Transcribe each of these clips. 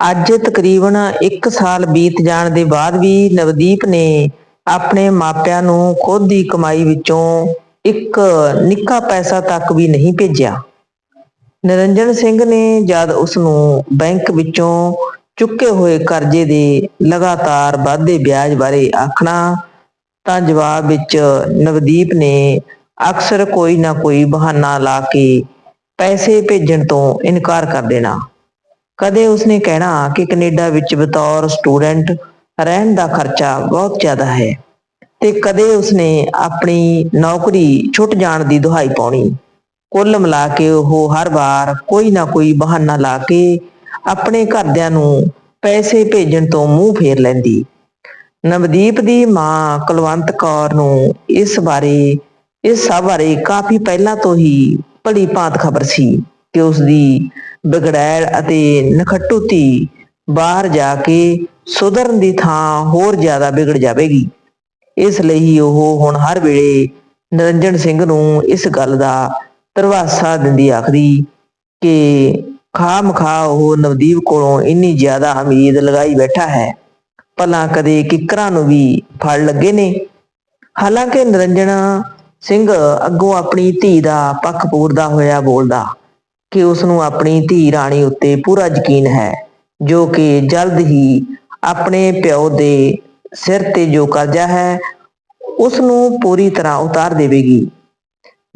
ਅੱਜ ਤਕਰੀਬਨ 1 ਸਾਲ ਬੀਤ ਜਾਣ ਦੇ ਬਾਅਦ ਵੀ ਨਵਦੀਪ ਨੇ ਆਪਣੇ ਮਾਪਿਆਂ ਨੂੰ ਖੁਦ ਦੀ ਕਮਾਈ ਵਿੱਚੋਂ ਇੱਕ ਨਿੱਕਾ ਪੈਸਾ ਤੱਕ ਵੀ ਨਹੀਂ ਭੇਜਿਆ। ਨਿਰੰਜਨ ਸਿੰਘ ਨੇ ਜਦ ਉਸ ਨੂੰ ਬੈਂਕ ਵਿੱਚੋਂ ਚੁੱਕੇ ਹੋਏ ਕਰਜ਼ੇ ਦੇ ਲਗਾਤਾਰ ਵਾਧੇ ਵਿਆਜ ਬਾਰੇ ਆਖਣਾ, ਤਾਂ ਜਵਾਬ ਵਿੱਚ ਨਵਦੀਪ ਨੇ ਅਕਸਰ ਕੋਈ ਨਾ ਕੋਈ ਬਹਾਨਾ ਲਾ ਕੇ ਪੈਸੇ ਭੇਜਣ ਤੋਂ ਇਨਕਾਰ ਕਰ ਦੇਣਾ। ਕਦੇ ਉਸਨੇ ਕਹਿਣਾ ਕਿ ਕੈਨੇਡਾ ਵਿੱਚ ਬਤੌਰ ਸਟੂਡੈਂਟ ਰਹਿਣ ਦਾ ਖਰਚਾ ਬਹੁਤ ਜ਼ਿਆਦਾ ਹੈ ਤੇ ਕਦੇ ਉਸਨੇ ਆਪਣੀ ਨੌਕਰੀ ਛੁੱਟ ਜਾਣ ਦੀ ਦੁਹਾਈ ਪਾਉਣੀ। ਕੁੱਲ ਮਿਲਾ ਕੇ ਉਹ ਹਰ ਵਾਰ ਕੋਈ ਨਾ ਕੋਈ ਬਹਾਨਾ ਲਾ ਕੇ ਆਪਣੇ ਘਰਦਿਆਂ ਨੂੰ ਪੈਸੇ ਭੇਜਣ ਤੋਂ ਮੂੰਹ ਫੇਰ ਲੈਂਦੀ। ਨਵਦੀਪ ਦੀ ਮਾਂ ਕੁਲਵੰਤ ਕੌਰ ਨੂੰ ਇਸ ਬਾਰੇ, ਇਸ ਸਭ ਬਾਰੇ ਕਾਫੀ ਪਹਿਲਾਂ ਤੋਂ ਹੀ ਭਲੀ ਭਾਂਤ ਖਬਰ ਸੀ ਕਿ ਉਸ ਦੀ ਵਿਗੜੈਲ ਅਤੇ ਨਖੱਟੂ ਧੀ ਬਾਹਰ ਜਾ ਕੇ ਸੁਧਰਨ ਦੀ ਥਾਂ ਹੋਰ ਜ਼ਿਆਦਾ ਵਿਗੜ ਜਾਵੇਗੀ। ਇਸ ਲਈ ਉਹ ਹੁਣ ਹਰ ਵੇਲੇ ਨਿਰੰਜਨ ਸਿੰਘ ਨੂੰ ਇਸ ਗੱਲ ਦਾ ਧਰਵਾਸਾ ਦਿੰਦੀ ਆਖਦੀ ਕਿ ਖਾਮਖਾ ਉਹ ਨਵਦੀਪ ਕੋਲੋਂ ਇੰਨੀ ਜ਼ਿਆਦਾ ਉਮੀਦ ਲਗਾਈ ਬੈਠਾ ਹੈ। ਭਲਾ ਕਦੇ ਕਿੱਕਰਾਂ ਨੂੰ ਵੀ ਫੜ ਲੱਗੇ ਨੇ। ਹਾਲਾਂਕਿ ਨਿਰੰਜਨ ਸਿੰਘ ਅੱਗੋਂ ਆਪਣੀ ਧੀ ਦਾ ਪੱਖ ਪੂਰਦਾ ਹੋਇਆ ਬੋਲਦਾ ਕਿ ਉਸ ਨੂੰ ਆਪਣੀ ਧੀ ਰਾਣੀ ਉੱਤੇ ਪੂਰਾ ਯਕੀਨ ਹੈ, ਜੋ ਕਿ ਜਲਦ ਹੀ ਆਪਣੇ ਪਿਓ ਦੇ ਸਿਰ ਤੇ ਜੋ ਕਰਜ਼ਾ ਹੈ ਉਸ ਨੂੰ ਪੂਰੀ ਤਰ੍ਹਾਂ ਉਤਾਰ ਦੇਵੇਗੀ।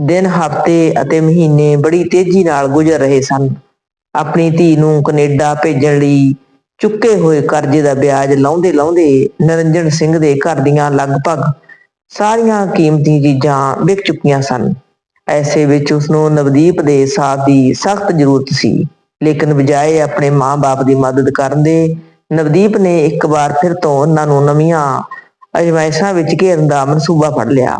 ਦਿਨ, ਹਫ਼ਤੇ ਅਤੇ ਮਹੀਨੇ ਬੜੀ ਤੇਜ਼ੀ ਨਾਲ ਗੁਜ਼ਰ ਰਹੇ ਸਨ। ਆਪਣੀ ਧੀ ਨੂੰ ਕੈਨੇਡਾ ਭੇਜਣ ਲਈ ਚੁੱਕੇ ਹੋਏ ਕਰਜ਼ੇ ਦਾ ਵਿਆਜ ਲਾਉਂਦੇ ਲਾਉਂਦੇ ਨਰਿੰਜਨ ਸਿੰਘ ਦੇ ਘਰ ਦੀਆਂ ਲਗਭਗ ਸਾਰੀਆਂ ਕੀਮਤੀ ਚੀਜ਼ਾਂ ਵਿਕ ਚੁੱਕੀਆਂ ਸਨ। ਐਸੇ ਵਿੱਚ ਉਸ ਨੂੰ ਨਵਦੀਪ ਦੇ ਸਾਥ ਦੀ ਸਖਤ ਜ਼ਰੂਰਤ ਸੀ। ਲੇਕਿਨ ਬਜਾਏ ਆਪਣੇ ਮਾਂ-ਬਾਪ ਦੀ ਮਦਦ ਕਰਨ ਦੇ, ਨਵਦੀਪ ਨੇ ਇੱਕ ਵਾਰ ਫਿਰ ਤੋਂ ਉਹਨਾਂ ਨੂੰ ਨਵੀਆਂ ਅਜਮਾਇਸ਼ਾਂ ਵਿੱਚ ਘੇਰਨ ਦਾ ਮਨਸੂਬਾ ਫੜ ਲਿਆ।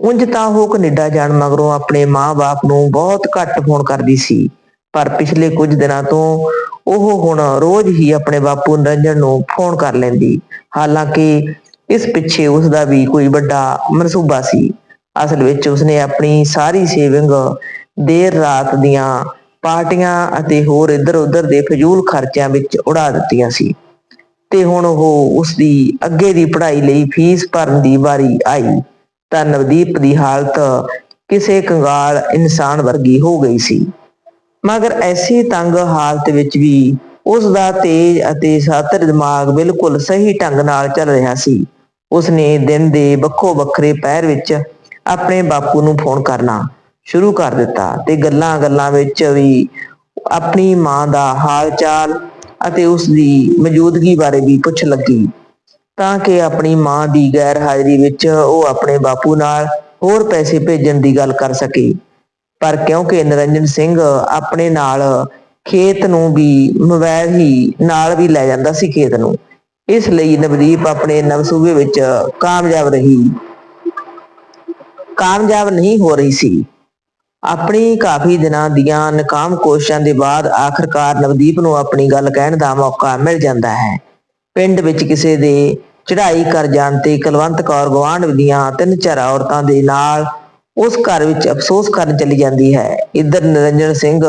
ਉਂਝ ਤਾਂ ਉਹ ਕੈਨੇਡਾ ਜਾਣ ਮਗਰੋਂ ਆਪਣੇ ਮਾਂ-ਬਾਪ ਨੂੰ ਬਹੁਤ ਘੱਟ ਫੋਨ ਕਰਦੀ ਸੀ। ਪਰ ਪਿਛਲੇ ਕੁਝ ਦਿਨਾਂ ਤੋਂ ਉਹ ਹੁਣ ਰੋਜ਼ ਹੀ ਆਪਣੇ ਬਾਪੂ ਨਿਰੰਜਨ ਨੂੰ ਫੋਨ ਕਰ ਲੈਂਦੀ। ਹਾਲਾਂਕਿ ਇਸ ਪਿੱਛੇ ਉਸ ਦਾ ਵੀ ਕੋਈ ਵੱਡਾ ਮਨਸੂਬਾ ਸੀ। ਅਸਲ ਵਿੱਚ ਉਸਨੇ ਆਪਣੀ ਸਾਰੀ ਸੇਵਿੰਗ ਦੇਰ ਰਾਤ ਦੀਆਂ ਪਾਰਟੀਆਂ ਅਤੇ ਹੋਰ ਇੱਧਰ-ਉੱਧਰ ਦੇ ਫਜ਼ੂਲ ਖਰਚਿਆਂ ਵਿੱਚ ਉਡਾ ਦਿੱਤੀਆਂ ਸੀ। ਤੇ ਹੁਣ ਉਹ ਉਸ ਦੀ ਅੱਗੇ ਦੀ ਪੜ੍ਹਾਈ ਲਈ ਫੀਸ ਭਰਨ ਦੀ ਵਾਰੀ ਆਈ। ਤਾਂ ਨਵਦੀਪ ਦੀ ਹਾਲਤ ਕਿਸੇ ਕੰਗਾਲ ਇਨਸਾਨ ਵਰਗੀ ਹੋ ਗਈ ਸੀ। ਮਗਰ ਐਸੀ ਤੰਗ ਹਾਲਤ ਵਿੱਚ ਵੀ ਉਸ ਦਾ ਤੇਜ਼ ਅਤੇ ਸਾਤਰ ਦਿਮਾਗ ਬਿਲਕੁਲ ਸਹੀ ਢੰਗ ਨਾਲ ਚੱਲ ਰਿਹਾ ਸੀ। ਉਸਨੇ ਦਿਨ ਦੇ ਵੱਖੋ ਵੱਖਰੇ ਪਹਿਰ ਵਿੱਚ ਆਪਣੇ ਬਾਪੂ ਨੂੰ ਫੋਨ ਕਰਨਾ ਸ਼ੁਰੂ ਕਰ ਦਿੱਤਾ ਤੇ ਗੱਲਾਂ-ਗੱਲਾਂ ਵਿੱਚ ਵੀ ਆਪਣੀ ਮਾਂ ਦਾ ਹਾਲ ਚਾਲ ਅਤੇ ਉਸ ਦੀ ਮੌਜੂਦਗੀ ਬਾਰੇ ਵੀ ਪੁੱਛ ਲੱਗੀ। ਤਾਂ ਕਿ ਆਪਣੀ ਮਾਂ ਦੀ ਗੈਰ ਹਾਜ਼ਰੀ ਵਿੱਚ ਉਹ ਆਪਣੇ ਬਾਪੂ ਨਾਲ ਹੋਰ ਪੈਸੇ ਭੇਜਣ ਦੀ ਗੱਲ ਕਰ ਸਕੇ। ਪਰ ਕਿਉਂਕਿ ਨਿਰੰਜਨ ਸਿੰਘ ਆਪਣੇ ਨਾਲ ਖੇਤ ਨੂੰ ਵੀ ਮੋਬਾਈਲ ਹੀ ਨਾਲ ਵੀ ਲੈ ਜਾਂਦਾ ਸੀ ਖੇਤ ਨੂੰ, ਇਸ ਲਈ ਨਵਦੀਪ ਆਪਣੇ ਨਵਸੂਬੇ ਵਿੱਚ ਕਾਮਯਾਬ ਰਹੀ। ਕਾਮਯਾਬ ਨਹੀਂ ਹੋ ਰਹੀ ਸੀ। ਆਪਣੀ ਕਾਫੀ ਦਿਨਾਂ ਦੀਆਂ ਨਕਾਮ ਕੋਸ਼ਿਸ਼ਾਂ ਦੇ ਬਾਅਦ ਆਖਰਕਾਰ ਨਵਦੀਪ ਨੂੰ ਆਪਣੀ ਗੱਲ ਕਹਿਣ ਦਾ ਮੌਕਾ ਮਿਲ ਜਾਂਦਾ ਹੈ। ਪਿੰਡ ਵਿੱਚ ਕਿਸੇ ਦੇ ਚੜ੍ਹਾਈ ਕਰ ਜਾਣ ਤੇ ਕੁਲਵੰਤ ਕੌਰ ਗਵਾਂਢ ਦੀਆਂ ਤਿੰਨ ਚਾਰ ਔਰਤਾਂ ਦੇ ਨਾਲ ਉਸ ਘਰ ਵਿੱਚ ਅਫਸੋਸ ਕਰਨ ਚਲੀ ਜਾਂਦੀ ਹੈ। ਇੱਧਰ ਨਿਰੰਜਨ ਸਿੰਘ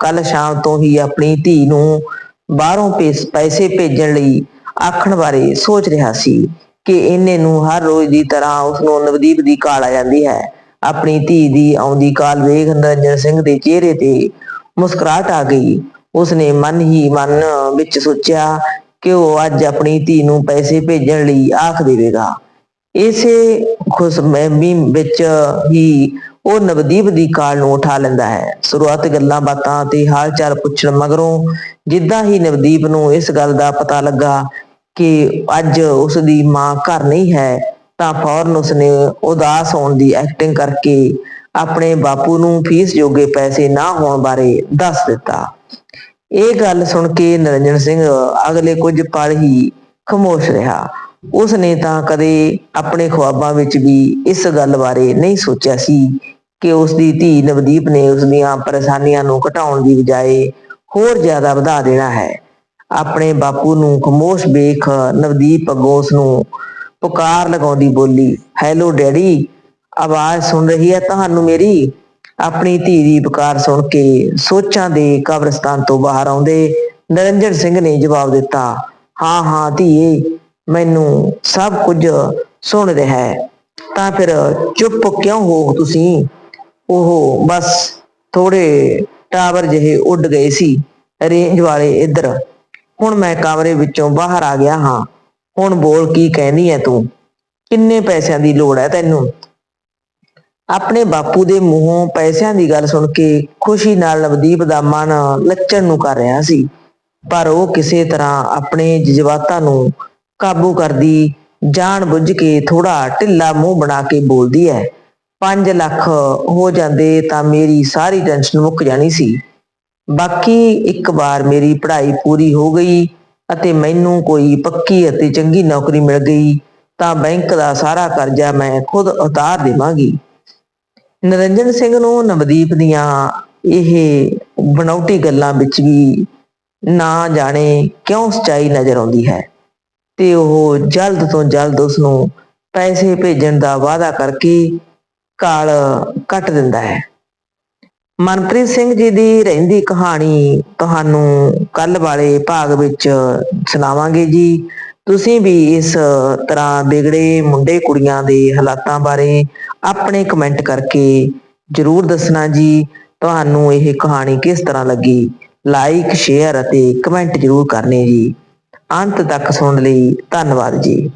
ਕੱਲ ਸ਼ਾਮ ਤੋਂ ਹੀ ਆਪਣੀ ਧੀ ਨੂੰ ਬਾਹਰੋਂ ਪੇਸ- ਪੈਸੇ ਭੇਜਣ ਲਈ ਆਖਣ ਬਾਰੇ ਸੋਚ ਰਿਹਾ ਸੀ। ਕਿ ਇਹਨੇ ਨੂੰ ਹਰ ਰੋਜ਼ ਦੀ ਤਰ੍ਹਾਂ ਉਸ ਨੂੰ ਨਵਦੀਪ ਦੀ ਕਾਲ ਆ ਜਾਂਦੀ ਹੈ। ਆਪਣੀ ਧੀ ਦੀ ਆਉਂਦੀ ਕਾਲ ਵੇਖ ਨਿਰੰਜਨ ਸਿੰਘ ਦੇ ਚਿਹਰੇ ਤੇ ਮੁਸਕਰਾਹਟ ਆ ਗਈ। ਉਸਨੇ ਮਨ ਹੀ ਮਨ ਵਿੱਚ ਸੋਚਿਆ ਕਿ ਉਹ ਅੱਜ ਆਪਣੀ ਧੀ ਨੂੰ ਪੈਸੇ ਭੇਜਣ ਲਈ ਆਖ ਦੇਵੇਗਾ। ਇਸੇ ਖੁਸ਼ਮਹਿਮੀ ਵਿੱਚ ਹੀ ਉਹ ਨਵਦੀਪ ਦੀ ਕਾਲ ਨੂੰ ਉਠਾ ਲੈਂਦਾ ਹੈ। ਸ਼ੁਰੂਆਤ ਗੱਲਾਂ ਬਾਤਾਂ ਤੇ ਹਾਲ ਚਾਲ ਪੁੱਛਣ ਮਗਰੋਂ ਜਿੱਦਾਂ ਹੀ ਨਵਦੀਪ ਨੂੰ ਇਸ ਗੱਲ ਦਾ ਪਤਾ ਲੱਗਾ ਕਿ ਅੱਜ ਉਸ ਦੀ ਮਾਂ ਘਰ ਨਹੀਂ ਹੈ, ਤਾਂ ਫੌਰਨ ਉਸਨੇ ਉਦਾਸ ਹੋਣ ਦੀ ਐਕਟਿੰਗ ਕਰਕੇ ਆਪਣੇ ਬਾਪੂ ਨੂੰ ਫੀਸ ਜੋਗੇ ਪੈਸੇ ਨਾ ਹੋਣ ਬਾਰੇ ਦੱਸ ਦਿੱਤਾ। ਇਹ ਗੱਲ ਸੁਣ ਕੇ ਨਿਰੰਜਨ ਸਿੰਘ ਅਗਲੇ ਕੁਝ ਪਲ ਹੀ ਖਾਮੋਸ਼ ਰਿਹਾ। ਉਸਨੇ ਤਾਂ ਕਦੇ ਆਪਣੇ ਖੁਆਬਾਂ ਵਿੱਚ ਵੀ ਇਸ ਗੱਲ ਬਾਰੇ ਨਹੀਂ ਸੋਚਿਆ ਸੀ ਕਿ ਉਸ ਦੀ ਧੀ ਨਵਦੀਪ ਨੇ ਉਸ ਦੀਆਂ ਪਰੇਸ਼ਾਨੀਆਂ ਨੂੰ ਘਟਾਉਣ ਦੀ ਬਜਾਏ ਹੋਰ ਜ਼ਿਆਦਾ ਵਧਾ ਦੇਣਾ ਹੈ। ਆਪਣੇ ਬਾਪੂ ਨੂੰ ਖਮੋਸ਼ ਵੇਖ ਨਵਦੀਪ ਅੱਗੋਂ ਉਸ ਨੂੰ ਪੁਕਾਰ ਲਗਾਉਂਦੀ ਬੋਲੀ, ਹੈਲੋ ਡੈਡੀ, ਆਵਾਜ਼ ਸੁਣ ਰਹੀ ਹੈ ਤੁਹਾਨੂੰ ਮੇਰੀ? ਆਪਣੀ ਧੀ ਦੀ ਪੁਕਾਰ ਸੁਣ ਕੇ ਸੋਚਾਂ ਦੇ ਕਬਰਸਤਾਨ ਤੋਂ ਬਾਹਰ ਆਉਂਦੇ ਨਰਿੰਦਰ ਸਿੰਘ ਨੇ ਜਵਾਬ ਦਿੱਤਾ, ਹਾਂ ਹਾਂ ਧੀਏ, ਮੈਨੂੰ ਸਭ ਕੁਝ ਸੁਣ ਰਿਹਾ ਹੈ। ਤਾਂ ਫਿਰ ਚੁੱਪ ਕਿਉਂ ਹੋ ਤੁਸੀਂ? ਉਹ ਬਸ ਥੋੜੇ ਟਾਵਰ ਜਿਹੇ ਉੱਡ ਗਏ ਸੀ। ਰੇਂਜ ਵਾਲੇ ਇੱਧਰ ਹੁਣ ਮੈਂ ਕਮਰੇ ਵਿੱਚੋਂ ਬਾਹਰ ਆ ਗਿਆ ਹਾਂ। ਹੁਣ ਬੋਲ ਕੀ ਕਹਿਨੀ ਐ ਤੂੰ? ਕਿੰਨੇ ਪੈਸਿਆਂ ਦੀ ਲੋੜ ਹੈ ਤੈਨੂੰ? ਆਪਣੇ ਬਾਪੂ ਦੇ ਮੂੰਹੋਂ ਪੈਸਿਆਂ ਦੀ ਗੱਲ ਸੁਣ ਕੇ ਖੁਸ਼ੀ ਨਾਲ ਨਵਦੀਪ ਦਾ ਮਨ ਲੱਚਣ ਨੂੰ ਕਰ ਰਿਹਾ ਸੀ। ਪਰ ਉਹ ਕਿਸੇ ਤਰ੍ਹਾਂ ਆਪਣੇ ਜਜ਼ਬਾਤਾਂ ਨੂੰ ਕਾਬੂ ਕਰਦੀ, ਜਾਣ ਬੁੱਝ ਕੇ ਥੋੜਾ ਢਿੱਲਾ ਮੂੰਹ ਬਣਾ ਕੇ ਬੋਲਦੀ ਹੈ 5 ਲੱਖ ਹੋ ਜਾਂਦੇ ਤਾਂ ਮੇਰੀ ਸਾਰੀ ਟੈਨਸ਼ਨ ਮੁੱਕ ਜਾਣੀ ਸੀ। ਬਾਕੀ ਇੱਕ ਵਾਰ ਮੇਰੀ ਪੜ੍ਹਾਈ ਪੂਰੀ ਹੋ ਗਈ ਅਤੇ ਮੈਨੂੰ ਕੋਈ ਪੱਕੀ ਅਤੇ ਚੰਗੀ ਨੌਕਰੀ ਮਿਲ ਗਈ, ਤਾਂ ਬੈਂਕ ਦਾ ਸਾਰਾ ਕਰਜ਼ਾ ਮੈਂ ਖੁਦ ਉਤਾਰ ਦੇਵਾਂਗੀ। ਨਰਿੰਜਨ ਸਿੰਘ ਨੂੰ ਨਵਦੀਪ ਦੀਆਂ ਇਹ ਬਣਾਉਟੀ ਗੱਲਾਂ ਵਿੱਚ ਵੀ ਨਾ ਜਾਣੇ ਕਿਉਂ ਸਚਾਈ ਨਜ਼ਰ ਆਉਂਦੀ ਹੈ ਤੇ ਉਹ ਜਲਦ ਤੋਂ ਜਲਦ ਉਸ ਨੂੰ ਪੈਸੇ ਭੇਜਣ ਦਾ ਵਾਅਦਾ ਕਰਕੇ ਕਾਲ ਕੱਟ ਦਿੰਦਾ ਹੈ। ਮਨਪ੍ਰੀਤ ਸਿੰਘ ਜੀ ਦੀ ਰਹਿੰਦੀ ਕਹਾਣੀ ਤੁਹਾਨੂੰ ਕੱਲ ਵਾਲੇ ਭਾਗ ਵਿੱਚ ਸੁਣਾਵਾਂਗੇ ਜੀ। ਤੁਸੀਂ ਵੀ ਇਸ ਤਰ੍ਹਾਂ ਵਿਗੜੇ ਮੁੰਡੇ ਕੁੜੀਆਂ ਦੇ ਹਾਲਾਤਾਂ ਬਾਰੇ ਆਪਣੇ ਕਮੈਂਟ ਕਰਕੇ ਜਰੂਰ ਦੱਸਣਾ ਜੀ। ਤੁਹਾਨੂੰ ਇਹ ਕਹਾਣੀ ਕਿਸ ਤਰ੍ਹਾਂ ਲੱਗੀ? ਲਾਈਕ, ਸ਼ੇਅਰ ਅਤੇ ਕਮੈਂਟ ਜਰੂਰ ਕਰਨੇ ਜੀ। ਅੰਤ ਤੱਕ ਸੁਣਨ ਲਈ ਧੰਨਵਾਦ ਜੀ।